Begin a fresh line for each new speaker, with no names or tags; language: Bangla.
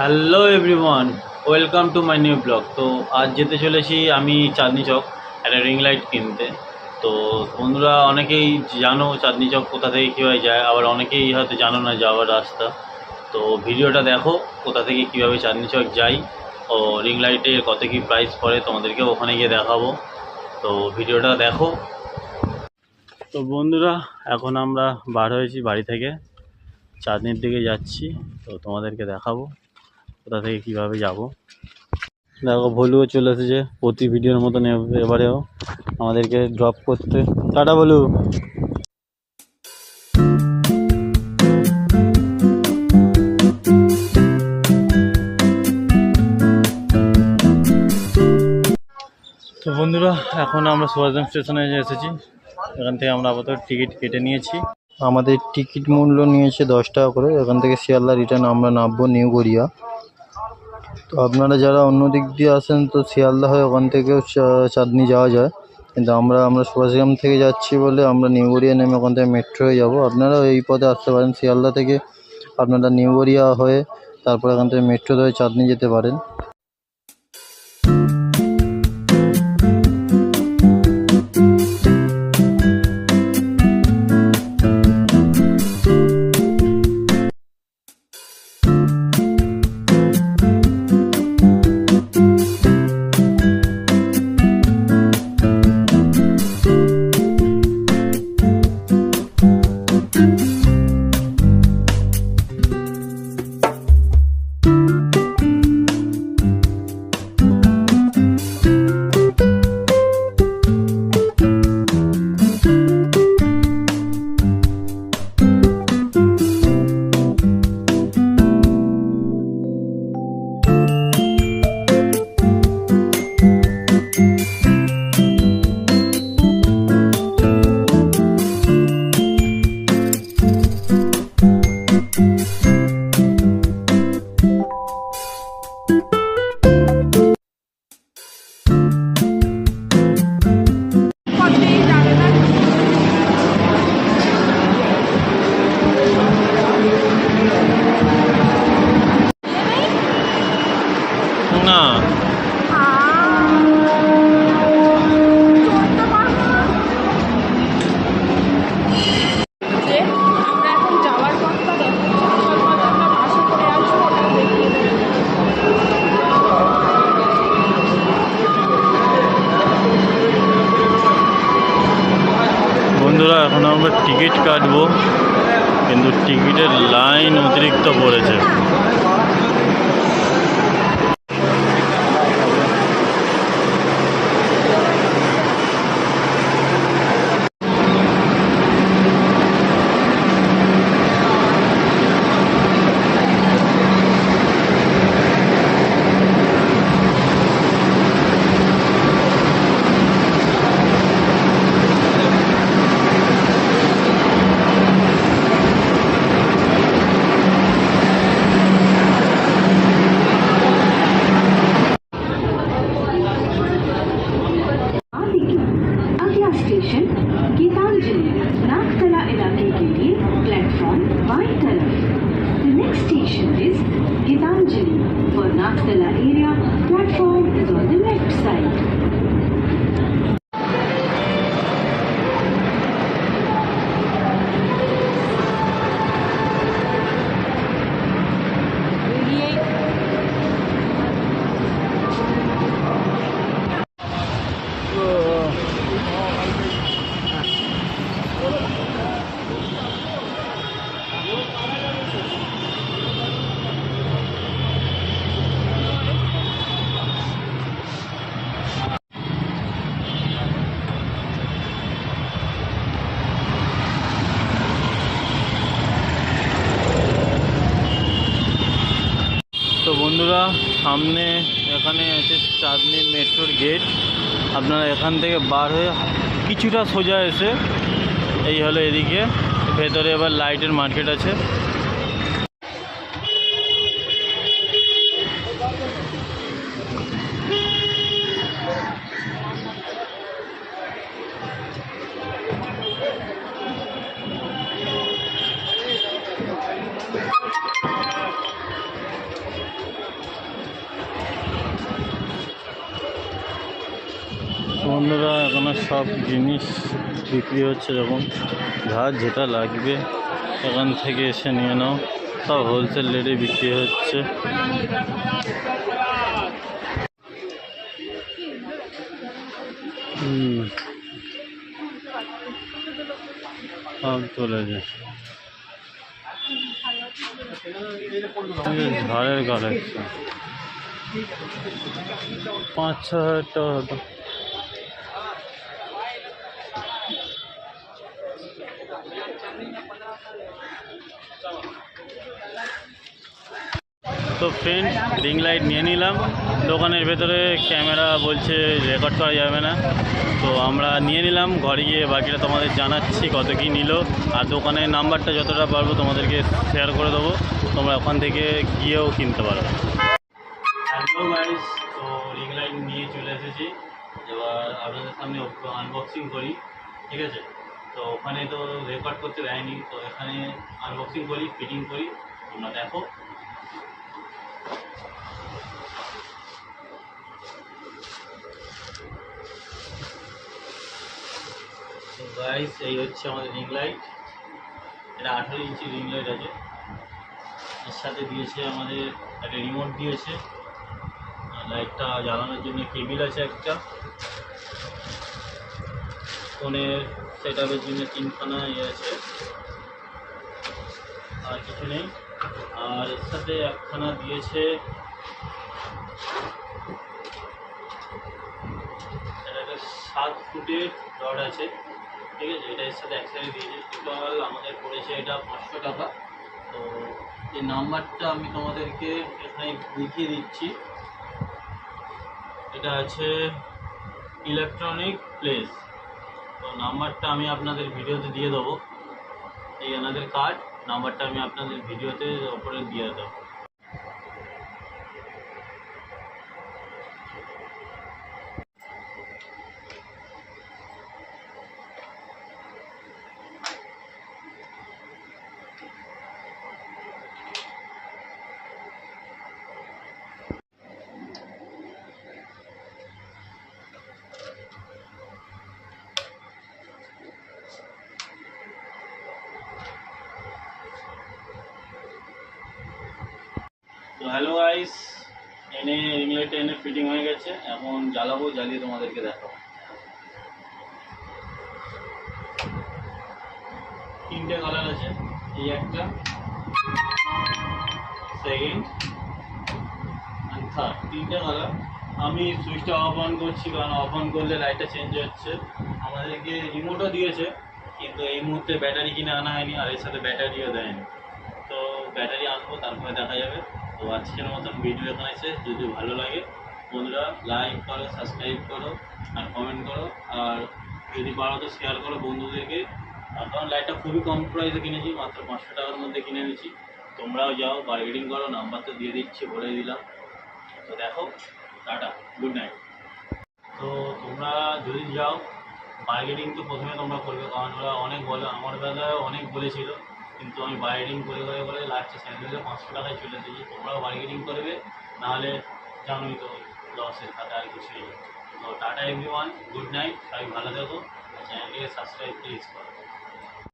Hello everyone welcome to my new blog তো আজ যেতে চলেছি আমি চাঁদনি চক, একটা রিং লাইট কিনতে। তো বন্ধুরা, অনেকেই জানো চাঁদনি চক কোথা থেকে কীভাবে যায়, আবার অনেকেই হয়তো জানো না যাওয়ার রাস্তা। তো ভিডিওটা দেখো, কোথা থেকে কীভাবে চাঁদনি চক যাই, ও রিং লাইটের কত কী প্রাইস পড়ে তোমাদেরকে ওখানে গিয়ে দেখাবো। তো ভিডিওটা দেখো। তো বন্ধুরা, এখন আমরা বার হয়েছি বাড়ি থেকে। চাঁদনির দিকে যাচ্ছি, তো তোমাদেরকে দেখাবো। কোথা থেকে কীভাবে যাব? দেখো, ভলুও চলে এসেছে। প্রতি ভিডিওর মতন এবারেও আমাদেরকে ড্রপ করতে। টাটা বলু তো বন্ধুরা, এখন আমরা সুভাষগ্রাম স্টেশনে এসেছি, এখান থেকে আমরা আপাতত টিকিট কেটে নিয়েছি।
আমাদের টিকিট মূল্য নিয়েছে দশ টাকা করে। এখান থেকে শিয়ালদা রিটার্ন আমরা নামবো নিউ গড়িয়া। তো আপনারা যারা অন্য দিক দিয়ে আসেন, তো শিয়ালদা হয়ে ওখান থেকেও চাঁদনি যাওয়া যায়। কিন্তু আমরা আমরা সুভাষগ্রাম থেকে যাচ্ছি বলে আমরা নিউ নেমে ওখান থেকে মেট্রো হয়ে যাব। আপনারাও এই পথে আসতে পারেন। শিয়ালদা থেকে আপনারা নিউ হয়ে তারপর ওখান থেকে মেট্রো ধরে চাঁদনি যেতে পারেন।
বন্ধুরা এখন আমরা টিকিট কাটবো কিন্তু টিকিটের লাইন অতিরিক্ত পড়েছে।
स्टेशन गीतांजलि नागतला इलाके के लिए प्लेटफॉर्म बाई तरफ़। The next station is Gitanjali for Nagtala area
বন্ধুরা, সামনে এখানে আছে চাঁদনি মেট্রোর গেট। আপনারা এখান থেকে বার হয়ে কিছুটা সোজা এসে এই হলো এদিকে। ভেতরে এবার লাইটের মার্কেট আছে। বন্ধুরা এখানে সব জিনিস বিক্রি হচ্ছে যখন যার যেটা লাগবে, এখান থেকে এসে নিয়ে নাও। সব হোলসেল রেটে বিক্রি হচ্ছে। সব কালেকশন পাঁচ ছ হাজার টাকা তো ফ্রেন্ড রিং লাইট নিয়ে নিলাম। দোকানের ভেতরে ক্যামেরা বলছে রেকর্ড করা যাবে না। তো আমরা নিয়ে নিলাম, ঘরে গিয়ে বাকিটা তোমাদের জানাচ্ছি কত কী নিল। আর দোকানের নাম্বারটা যতটা পারব তোমাদেরকে শেয়ার করে দেবো। তোমরা ওখান থেকে গিয়েও কিনতে পারবে হ্যালো তো রিং লাইট নিয়ে চলে এসেছি। এবার আপনাদের সামনে আনবক্সিং করি, ঠিক আছে? তো ওখানে তো রেকর্ড করতে দেয়নি, তো এখানে আনবক্সিং করি ফিটিং করি। তোমরা দেখো। গাইস এই হচ্ছে আমাদের রিং লাইট এটা আঠেরো ইঞ্চি রিং লাইট আছে। এর সাথে দিয়েছে আমাদের একটা রিমোট দিয়েছে। লাইটটা জ্বালানোর জন্য কেবিল আছে একটা। ফোনের সেট আপের জন্য তিনখানা ইয়ে আছে। আর কিছু নেই। আর এর সাথে একখানা দিয়েছে সাত ফুটের রড আছে। ঠিক আছে, এটা এর সাথে এক সাইডে দিয়েছে টোটাল আমাদের পড়েছে, এটা পাঁচশো টাকা। তো এই নাম্বারটা আমি তোমাদেরকে এখানে দেখিয়ে দিচ্ছি। এটা আছে ইলেকট্রনিক প্লেস। তো নাম্বারটা আমি আপনাদের ভিডিওতে দিয়ে দেবো। এই এনাদের কার্ড নাম্বারটা আমি আপনাদের ভিডিওতে ওপরে দিয়ে দেবো। হ্যালো আইস এনে লাইটটা এনে ফিটিং হয়ে গেছে। এখন জ্বালাবো, জ্বালিয়ে তোমাদেরকে দেখাবো। তিনটে কালার আছে, এই একটা সেকেন্ড থার্ড তিনটে কালার আমি সুইচটা অফ অন করছি, কারণ অফ অন করলে লাইটটা চেঞ্জ হচ্ছে। আমাদেরকে রিমোটও দিয়েছে, কিন্তু এই মুহূর্তে ব্যাটারি কিনে আনা হয়নি, আর এর সাথে ব্যাটারিও দেয়নি। তো ব্যাটারি আনব, তারপরে দেখা যাবে। তো আজকের মতন ভিডিও এখানে এসে যদি ভালো লাগে, বন্ধুরা লাইক করো সাবস্ক্রাইব করো, আর কমেন্ট করো। আর যদি পারো তো শেয়ার করো বন্ধুদেরকে। আর কারণ লাইটটা খুবই কম প্রাইসে কিনেছি, মাত্র পাঁচশো টাকার মধ্যে কিনে নিয়েছি তোমরাও যাও বার্গেনিং করো নাম্বার তো দিয়ে দিচ্ছি বলে দিলাম। তো দেখো, টাটা গুড নাইট তো তোমরা যদি যাও বার্গেনিং তো প্রথমে তোমরা করবে, কারণ ওরা অনেক বলে, আমার দাদা অনেক বলেছিল। কিন্তু আমি বার্গেনিং করে করে করে লাস্টে স্যান্ডেলে পাঁচশো টাকায় চলে এসেছি তোমরাও বার্গেনিং করবে, নাহলে জানোই তো লসের খাতা আর কিছুই তো tata everyone good night সবাই ভালো থেকো। চ্যানেলটিকে সাবস্ক্রাইব প্লিজ করো।